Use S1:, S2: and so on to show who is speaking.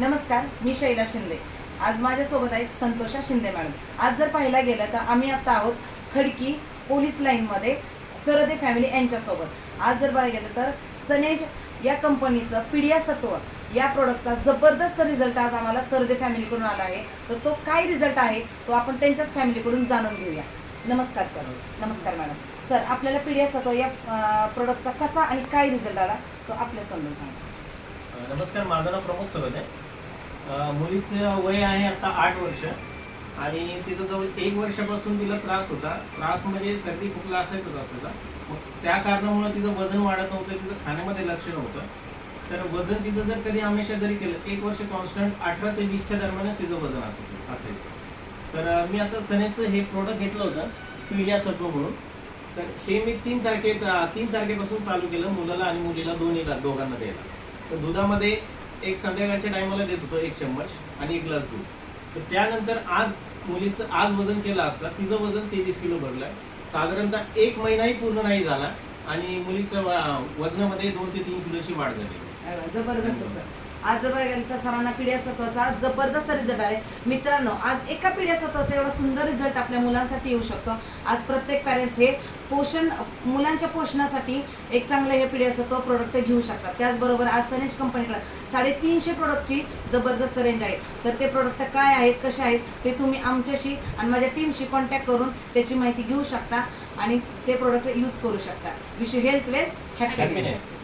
S1: नमस्कार मी शैला शिंदे. आज माझ्यासोबत आहेत संतोषा शिंदे मॅडम. आज जर पाहायला गेलं तर आम्ही आता आहोत खडकी पोलीस लाईनमध्ये सरदे फॅमिली यांच्यासोबत. आज जर बघायला गेलं तर सनेज या कंपनीचं पिडिया सत्व या प्रोडक्टचा जबरदस्त रिझल्ट आज आम्हाला सरदे फॅमिलीकडून आला आहे. तर तो काय रिझल्ट आहे तो आपण त्यांच्याच फॅमिलीकडून जाणून घेऊया. नमस्कार सर. नमस्कार मॅडम. सर आपल्याला पिडिया सत्व या प्रोडक्टचा कसा आणि काय रिझल्ट आला तो आपल्या समजून सांगा.
S2: नमस्कार. माझं नाव प्रमोद सरोदे. मुलीचं वय आहे आता आठ वर्ष. आणि तिचं जवळ एक वर्षापासून तिला त्रास होता. त्रास म्हणजे सर्दी खोकला असायचंच असायचा. मग त्या कारणामुळे तिचं वजन वाढत नव्हतं तिचं खाण्यामध्ये लक्ष नव्हतं. तर वजन तिचं जर कधी हमेशा जरी केलं एक वर्ष कॉन्स्टंट अठरा ते वीसच्या दरम्यानच तिचं वजन असायचं असायचं. तर मी आता सनेचं हे प्रोडक्ट घेतलं होतं पिढ्या सत्व म्हणून. तर हे मी तीन तारखे तीन तारखेपासून चालू केलं मुलाला आणि मुलीला दोन्हीला दोघांना द्यायला तर दुधामध्ये एक संध्याकाळच्या टायमाला देत होतो एक चम्मच आणि एक ग्लास दूध. तर त्यानंतर आज मुलीचं आज वजन केलं असता तिचं वजन तेवीस किलो भरलंय. साधारणतः एक महिनाही पूर्ण नाही झाला आणि मुलीचं वजनामध्ये दोन ते तीन किलोची वाढ झाली.
S1: जबरदस्त आज जर बघायला तर सरांना पिढ्या सत्वाचा जबरदस्त रिझल्ट आहे मित्रांनो आज एका पिढ्या सत्वाचा एवढा सुंदर रिझल्ट आपल्या मुलांसाठी येऊ शकतो. आज प्रत्येक पॅरेंट्स हे पोषण मुलांच्या पोषणासाठी एक चांगलं हे पिढ्या सत्व प्रोडक्ट घेऊ शकतात. त्याचबरोबर आज सनेज कंपनीकडे साडेतीनशे प्रोडक्टची जबरदस्त रेंज आहे. तर ते प्रोडक्ट काय आहेत कसे आहेत ते तुम्ही आमच्याशी आणि माझ्या टीमशी कॉन्टॅक्ट करून त्याची माहिती घेऊ शकता आणि ते प्रोडक्ट यूज करू शकता. विश हेल्थ वेल
S2: हॅपीनेस